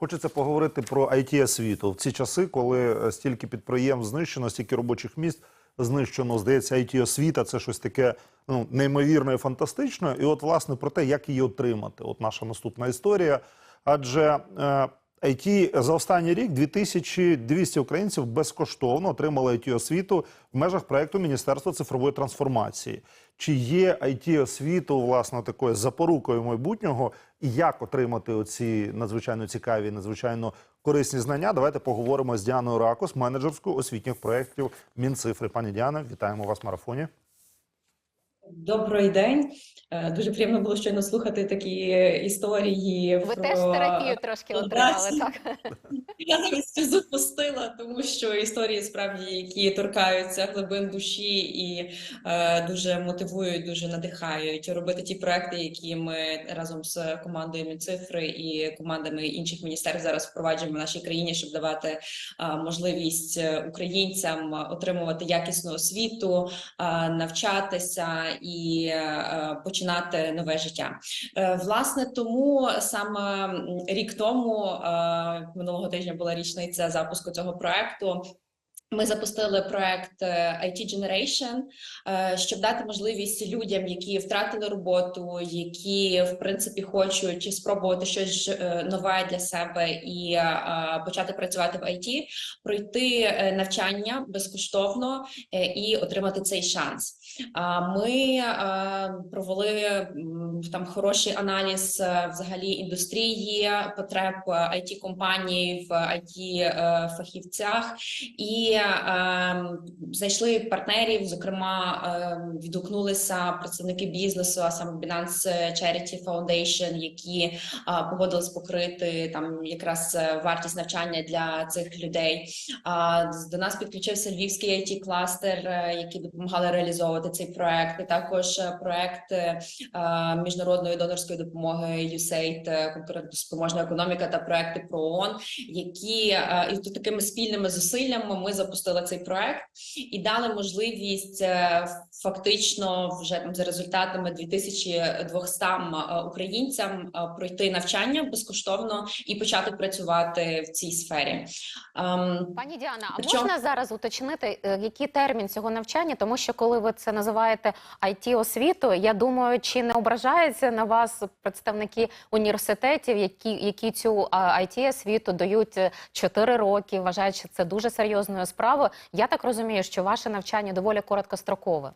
Хочеться поговорити про it освіту в ці часи, коли е, стільки підприємств знищено, стільки робочих місць знищено. Здається, it освіта це щось таке ну неймовірне і фантастичне. І от власне про те, як її отримати. От наша наступна історія. Адже е, IT за останній рік 2200 українців безкоштовно отримали it освіту в межах проекту Міністерства цифрової трансформації. Чи є it освіту власне такою запорукою майбутнього, і як отримати оці надзвичайно цікаві, надзвичайно корисні знання? Давайте поговоримо з Діаною Ракос, менеджерською освітніх проєктів Мінцифри. Пані Діана, вітаємо вас в марафоні. Добрий день. Е, Дуже приємно було щойно слухати такі історії. Ви про... теж терапію трошки отримали, так? Я навіть сльозу пустила, тому що історії справді, які торкаються глибин душі і е, дуже мотивують, дуже надихають робити ті проекти, які ми разом з командою Мінцифри і командами інших міністерств зараз впроваджуємо в нашій країні, щоб давати е, можливість е, українцям отримувати якісну освіту, е, навчатися і е, починати нове життя. Е, Власне, тому саме рік тому е, минулого тижня була річниця запуску цього проекту. Ми запустили проект е, IT Generation, е, щоб дати можливість людям, які втратили роботу, які в принципі хочуть спробувати щось е, нове для себе і почати працювати в IT, пройти навчання безкоштовно і отримати цей шанс. Ми провели там хороший аналіз взагалі індустрії, потреб it компаній в it фахівцях і е, знайшли партнерів. Зокрема, е, відгукнулися представники бізнесу, а саме Binance Charity Foundation, які е, погодились покрити там якраз е, вартість навчання для цих людей. А, До нас підключився львівський it кластер, е, які допомагали реалізовувати цей проект. І також е, проект е, е, міжнародної донорської допомоги USAID, е, конкурентоспроможна економіка та проекти про ООН, які е, і тут такими спільними зусиллями ми запустили цей проект і дали можливість е, фактично вже там за результатами 2200 е, українцям е, пройти навчання безкоштовно і почати працювати в цій сфері. Ем, Пані Діана, а Причому- можна зараз уточнити, який термін цього навчання? Тому що коли ви це називаєте it освіту, я думаю, чи не ображаються на вас представники університетів, які, які цю it освіту дають 4 роки, вважають, що це дуже серйозною справою. Я так розумію, що ваше навчання доволі короткострокове.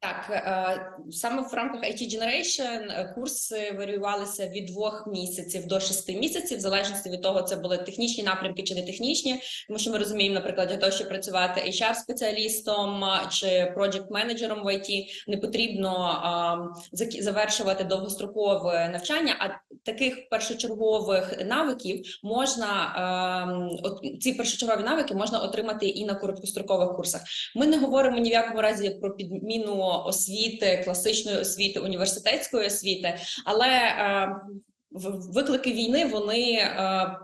Так, е, саме в рамках IT Generation е, курси варіювалися від двох місяців до шести місяців, в залежності від того, це були технічні напрямки чи не технічні. Тому що ми розуміємо, наприклад, для того, щоб працювати HR-спеціалістом чи проджект-менеджером в IT, не потрібно завершувати довгострокове навчання. А таких першочергових навиків можна ці першочергові навики можна отримати і на короткострокових курсах. Ми не говоримо ні в якому разі про підміну освіти, класичної освіти, університетської освіти, але е, виклики війни вони е,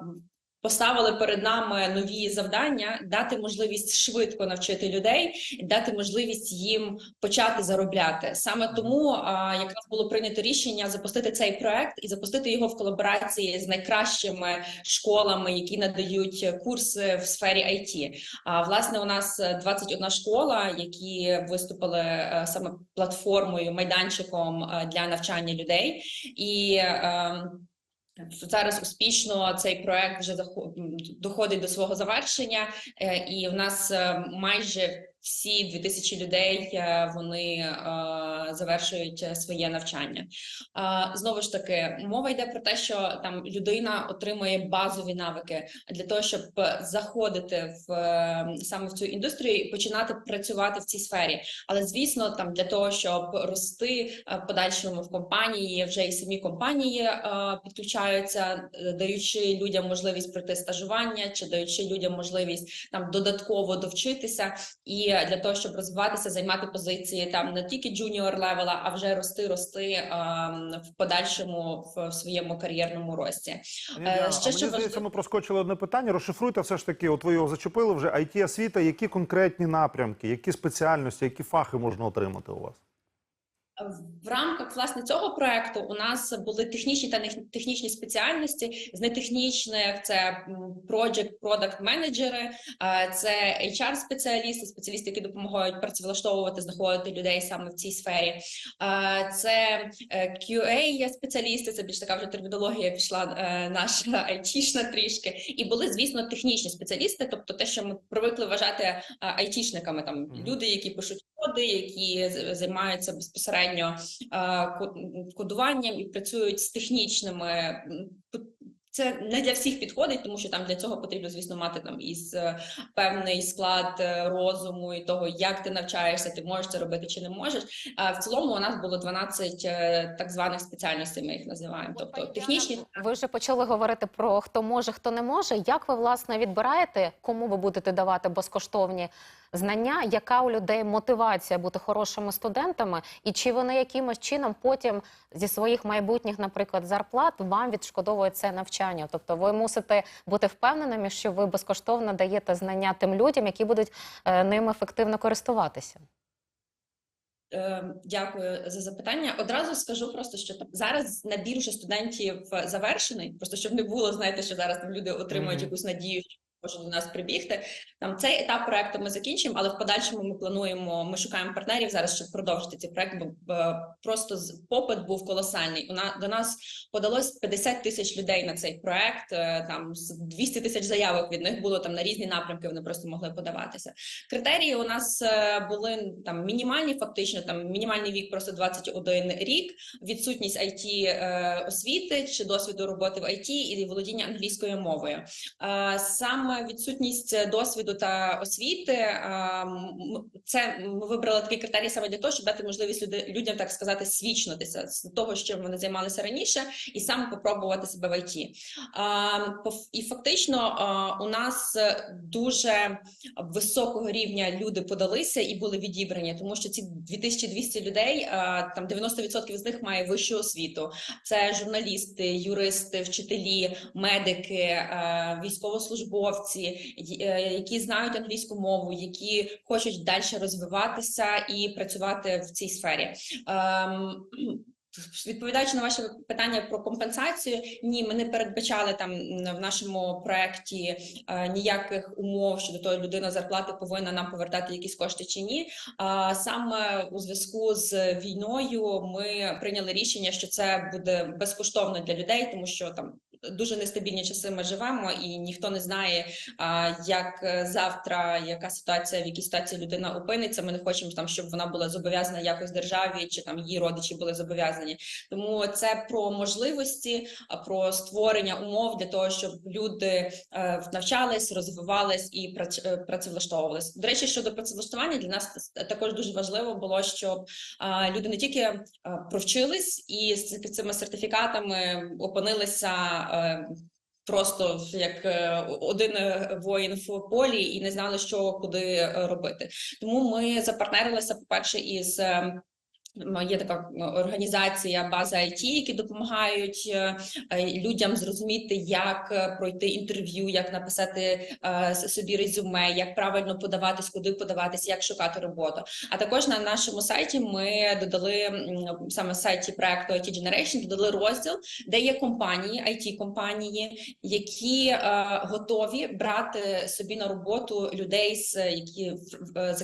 поставили перед нами нові завдання, дати можливість швидко навчити людей, дати можливість їм почати заробляти. Саме тому е, якраз було прийнято рішення запустити цей проект і запустити його в колаборації з найкращими школами, які надають курси в сфері IT. А власне, у нас е, 21 школа, які виступили е, саме платформою, майданчиком е, для навчання людей, і е, зараз успішно цей проект вже доходить до свого завершення, е, і в нас е, майже всі 2000 людей е, вони е, завершують е, своє навчання. Знову ж таки, мова йде про те, що там людина отримує базові навики для того, щоб заходити в саме в цю індустрію і починати працювати в цій сфері. Але звісно, там для того, щоб рости подальшому в компанії, вже і самі компанії підключаються, даючи людям можливість пройти стажування, чи даючи людям можливість там додатково довчитися, і для того, щоб розвиватися, займати позиції там не тільки джуніор левела, а вже рости, рости е, в подальшому в, в своєму кар'єрному рості. Пані Е, ще а мені що здається, важливо- ми проскочили одне питання. Розшифруйте все ж таки. От ви його зачепили вже. it освіта, які конкретні напрямки, які спеціальності, які фахи можна отримати у вас? В рамках власне цього проекту у нас були технічні та технічні спеціальності. З нетехнічних це project, product менеджери, це HR спеціалісти, спеціалісти, які допомагають працевлаштовувати, знаходити людей саме в цій сфері. Це е, QA спеціалісти. Це більш така вже термінологія пішла е, наша айтішна трішки. І були, звісно, технічні спеціалісти, тобто те, що ми привикли вважати айтішниками, там люди, які пишуть коди, які займаються безпосередньо е, ко- кодуванням і працюють з технічними. Це не для всіх підходить, тому що там для цього потрібно, звісно, мати там із е, певний склад е, розуму і того, як ти навчаєшся, ти можеш це робити чи не можеш. А в цілому у нас було 12 е, так званих спеціальностей. Ми їх називаємо. Тобто технічні ви вже почали говорити про хто може, хто не може. Як ви власне відбираєте, кому ви будете давати безкоштовні знання? Яка у людей мотивація бути хорошими студентами, і чи вони якимось чином потім зі своїх майбутніх, наприклад, зарплат вам відшкодовують це навчання? Тобто, ви мусите бути впевненими, що ви безкоштовно даєте знання тим людям, які будуть е, ним ефективно користуватися. Е, Дякую за запитання. Одразу скажу просто, що зараз набір вже студентів завершений. Просто щоб не було, знаєте, що зараз там люди отримують Мгм. якусь надію, що можуть до нас прибігти. Там цей етап проекту ми закінчимо, але в подальшому ми плануємо. Ми шукаємо партнерів зараз, щоб продовжити цей проект. Бо просто попит був колосальний. У нас до нас подалось 50 тисяч людей на цей проект. е, Там з 200 тисяч заявок від них було там на різні напрямки. Вони просто могли подаватися. Критерії у нас е, були там мінімальні, фактично там мінімальний вік просто 21 рік, відсутність IT е, освіти чи досвіду роботи в IT і володіння англійською мовою. Е, Відсутність досвіду та освіти е, це ми вибрали такий критерій саме для того, щоб дати можливість люди, людям так сказати свічнутися з того, що вони займалися раніше, і саме попробувати себе в. А, І фактично у нас е, дуже високого рівня люди подалися і були відібрані, тому що ці 2200 людей, там 90% з них має вищу освіту. Це журналісти, юристи, вчителі, медики, е, військовослужбовці, й- е, які знають англійську мову, які хочуть далі розвиватися і працювати в цій сфері. Ем, Відповідаючи на ваше питання про компенсацію, ні, ми не передбачали там в нашому проекті е, ніяких умов щодо того, людина зарплати повинна нам повертати якісь кошти чи ні. А саме у зв'язку з війною ми прийняли рішення, що це буде безкоштовно для людей, тому що там дуже нестабільні часи ми живемо, і ніхто не знає, як е, завтра, яка ситуація, в якій ситуації людина опиниться. Ми не хочемо там, щоб вона була зобов'язана якось державі, чи там її родичі були зобов'язані. Тому це про можливості, про створення умов для того, щоб люди е, навчались, розвивались і е, працевлаштовувались. До речі, щодо працевлаштування для нас також дуже важливо було, щоб люди не тільки провчились і з цими сертифікатами опинилися. Е, Просто як е, один е, воїн в полі і не знали, що куди робити. Тому ми запартнерилися, по-перше, із е, м, є така організація база IT, які допомагають е, е, людям зрозуміти, як е, пройти інтерв'ю, як написати собі резюме, як правильно подаватись, куди подаватись, як шукати роботу. А також на нашому сайті ми додали саме сайті проекту IT Generation, додали розділ, де є компанії, it компанії, які готові брати собі на роботу людей, які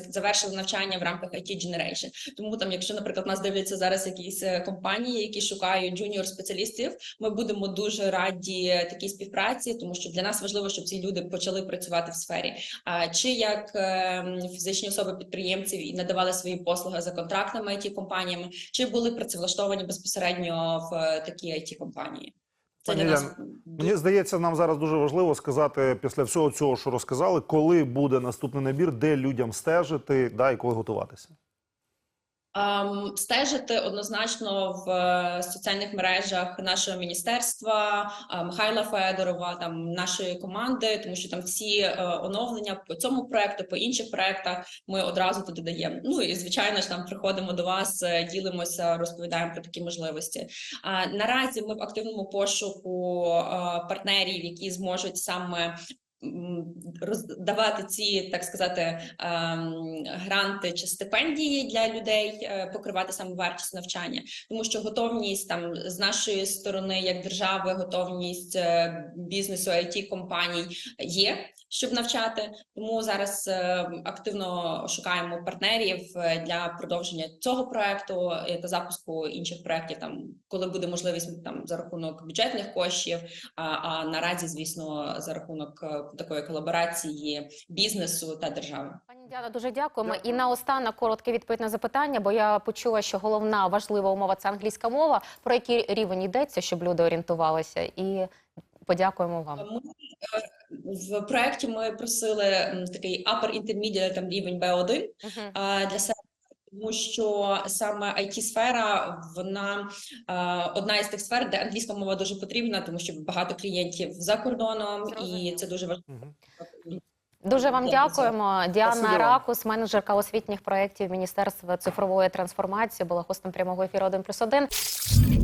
завершили навчання в рамках IT Generation. Тому там, якщо, наприклад, нас дивляться зараз якісь е, компанії, які шукають джуніор спеціалістів, ми будемо дуже раді такій співпраці, тому що для нас важливо, щоб ці люди почали працювати в сфері. А чи як е, фізичні особи підприємців і надавали свої послуги за контрактами it компаніями, чи були працевлаштовані безпосередньо в е, такі it компанії. Це Пані нас Мені здається, нам зараз дуже важливо сказати після всього цього, що розказали, коли буде наступний набір, де людям стежити, да, і коли готуватися. Ем, стежити однозначно в е, соціальних мережах нашого міністерства е, Михайла Федорова, там нашої команди, тому що там всі е, оновлення по цьому проекту, по інших проектах ми одразу туди даємо. Ну і звичайно ж там приходимо до вас, е, ділимося, розповідаємо про такі можливості. А наразі ми в активному пошуку е, партнерів, які зможуть саме роздавати ці, так сказати, ем, гранти чи стипендії для людей, е, покривати саме вартість навчання, тому що готовність там з нашої сторони, як держави, готовність е, бізнесу, it компаній є, щоб навчати. Тому зараз е, активно шукаємо партнерів е, для продовження цього проекту е, та запуску інших проектів. Там коли буде можливість там за рахунок бюджетних коштів. А, а наразі, звісно, за рахунок такої колаборації бізнесу та держави. Пані Діана, дуже дякуємо. Дякую. І наостанок коротке відповідь на запитання, бо я почула, що головна важлива умова це англійська мова. Про який рівень йдеться, щоб люди орієнтувалися, і подякуємо вам. Ми в проєкті ми просили такий upper intermediate там рівень B1 Мгм. а, для себе. Тому що саме it сфера вона е, одна із тих сфер, де англійська мова дуже потрібна, тому що багато клієнтів за кордоном, і це дуже важливо. Дуже вам дякуємо. Діана Спасибі вам. Ракус, менеджерка освітніх проєктів Міністерства цифрової трансформації, була гостем прямого ефіру 1+,1.